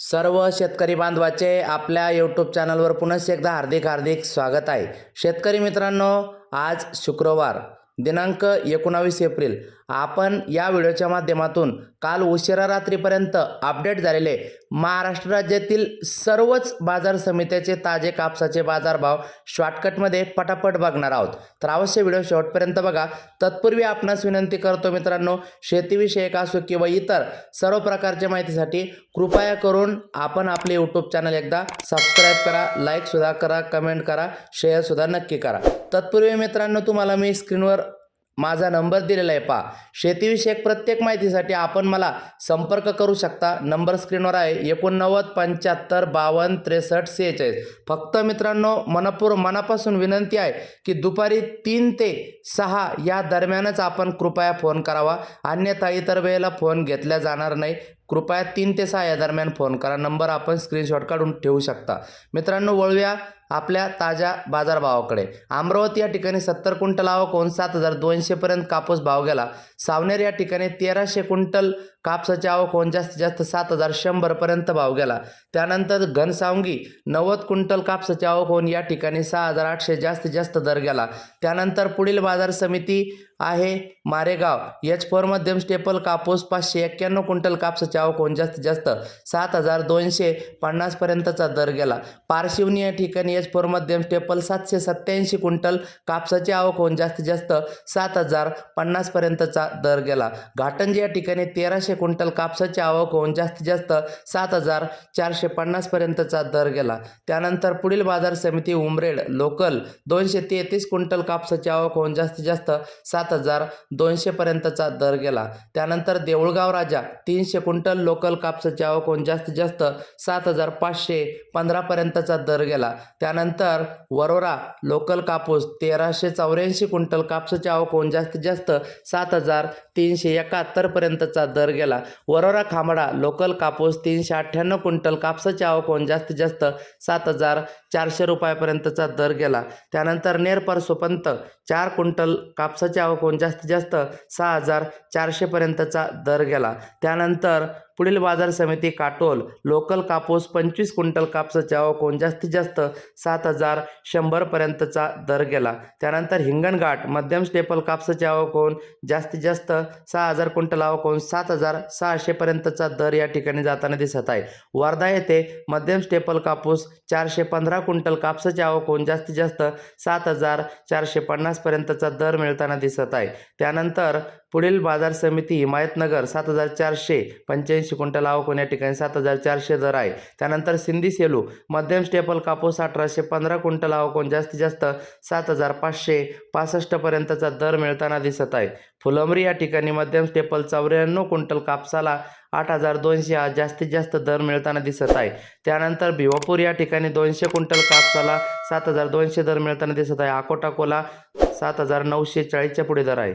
सर्व शेतकरी बांधवाचे आपल्या यूट्यूब चॅनलवर पुनश्च एकदा हार्दिक हार्दिक स्वागत आहे. शेतकरी मित्रांनो आज शुक्रवार दिनांक एकोणावीस एप्रिल. आपण या व्हिडिओच्या माध्यमातून काल उशिरा रात्रीपर्यंत अपडेट झालेले महाराष्ट्र राज्यातील सर्वच बाजार समित्याचे ताजे कापसाचे बाजारभाव शॉर्टकटमध्ये पटापट बघणार आहोत. तर अवश्य व्हिडिओ शेवटपर्यंत बघा. तत्पूर्वी आपणास विनंती करतो मित्रांनो शेतीविषयक असो किंवा इतर सर्व प्रकारच्या माहितीसाठी कृपया करून आपण आपले यूट्यूब चॅनल एकदा सबस्क्राईब करा लाईकसुद्धा करा कमेंट करा शेअरसुद्धा नक्की करा. तत्पूर्वी मित्रांनो तुम्हाला मी स्क्रीनवर माझा नंबर दिलेला आहे पहा. शेतीविषयक प्रत्येक माहितीसाठी आपण मला संपर्क करू शकता. नंबर स्क्रीनवर आहे एकोणनव्वद पंच्याहत्तर बावन्न त्रेसष्ट सेहेचाळीस. फक्त मित्रांनो मनपूर मनापासून विनंती आहे की दुपारी तीन ते सहा या दरम्यानच आपण कृपया फोन करावा. अन्यथा इतर वेळेला फोन घेतला जाणार नाही. कृपया तीन ते सहा या दरम्यान फोन करा. नंबर आपण स्क्रीनशॉट काढून ठेवू शकता. मित्रांनो वळूया आपल्या ताज्या बाजारभावाकडे. अमरावती या ठिकाणी सत्तर क्विंटल आवक होऊन सात हजार दोनशेपर्यंत कापूस भाव गेला. सावनेर या ठिकाणी तेराशे क्विंटल कापसाची आवक होऊन जास्तीत जास्त सात हजार शंभरपर्यंत भाव गेला. त्यानंतर घनसावंगी नव्वद क्विंटल कापसाची आवक होऊन या ठिकाणी सहा हजार आठशे जास्तीत जास्त दर गेला. त्यानंतर पुढील बाजार समिती आहे मारेगाव. एच फोर मध्यम स्टेपल कापूस पाचशे एक्क्याण्णव क्विंटल कापसाची आवक होऊन जास्तीत जास्त सात हजार दोनशे पन्नासपर्यंतचा दर गेला. पारशिवनी या ठिकाणी एच फोर मध्यम स्टेपल सातशे सत्त्याऐंशी क्विंटल कापसाची आवक होऊन जास्तीत जास्त सात हजार पन्नासपर्यंतचा दर गेला. घाटंजी या ठिकाणी तेराशे क्विंटल कापसाची आवक होऊन जास्तीत जास्त सात हजार चारशे पन्नासपर्यंतचा दर गेला. त्यानंतर पुढील बाजार समिती उमरेड लोकल दोनशे तेहतीस क्विंटल कापसाची आवक होऊन जास्तीत जास्त सात हजार दोनशेपर्यंतचा दर गेला. त्यानंतर देऊळगाव राजा तीनशे क्विंटल लोकल कापसाची आवक होऊन जास्तीत जास्त सात हजार पाचशे पंधरापर्यंतचा दर गेला. त्यानंतर वरोरा लोकल कापूस तेराशे चौऱ्याऐंशी क्विंटल कापसाची आवक होऊन जास्तीत जास्त सात हजार तीनशे एकाहत्तरपर्यंतचा दर गेला. वरोरा खामडा लोकल कापूस तीनशे अठ्ठ्याण्णव क्विंटल कापसाची आवक होऊन जास्तीत जास्त सात हजार चारशे रुपयापर्यंतचा दर गेला. त्यानंतर नेरपर सुपंत चार क्विंटल कापसाची आवक होऊन जास्तीत जास्त सहा हजार चारशेपर्यंतचा दर गेला. त्यानंतर पुढील बाजार समिती काटोल. लोकल कापूस पंचवीस क्विंटल कापसाच्या आवक जास्तीत जास्त सात हजार शंभरपर्यंतचा दर गेला. त्यानंतर हिंगणघाट मध्यम स्टेपल कापसाची आवक जास्तीत जास्त सहा हजार क्विंटल आवक सात हजार सहाशेपर्यंतचा दर या ठिकाणी जाताना दिसत आहे. वर्धा येथे मध्यम स्टेपल कापूस चारशे पंधरा क्विंटल कापसाची आवक जास्तीत जास्त सात हजार चारशे पन्नासपर्यंतचा दर मिळताना दिसत आहे. त्यानंतर पुढील बाजार समिती हिमायतनगर सात हजार चारशे पंच्याऐंशी क्विंटल आवक होण्या ठिकाणी सात हजार चारशे दर आहे. त्यानंतर सिंधी सेलू मध्यम स्टेपल कापूस अठराशे पंधरा क्विंटल आवक होऊन जास्तीत जास्त सात हजार पाचशे पासष्टपर्यंतचा दर मिळताना दिसत आहे. फुलंबरी या ठिकाणी मध्यम स्टेपल चौऱ्याण्णव क्विंटल कापसाला आठ हजार दोनशे हा जास्तीत जास्त दर मिळताना दिसत आहे. त्यानंतर भिवापूर या ठिकाणी दोनशे क्विंटल कापसाला सात हजार दोनशे दर मिळताना दिसत आहे. अकोटाकोला सात हजार नऊशे चाळीसच्या पुढे दर आहे.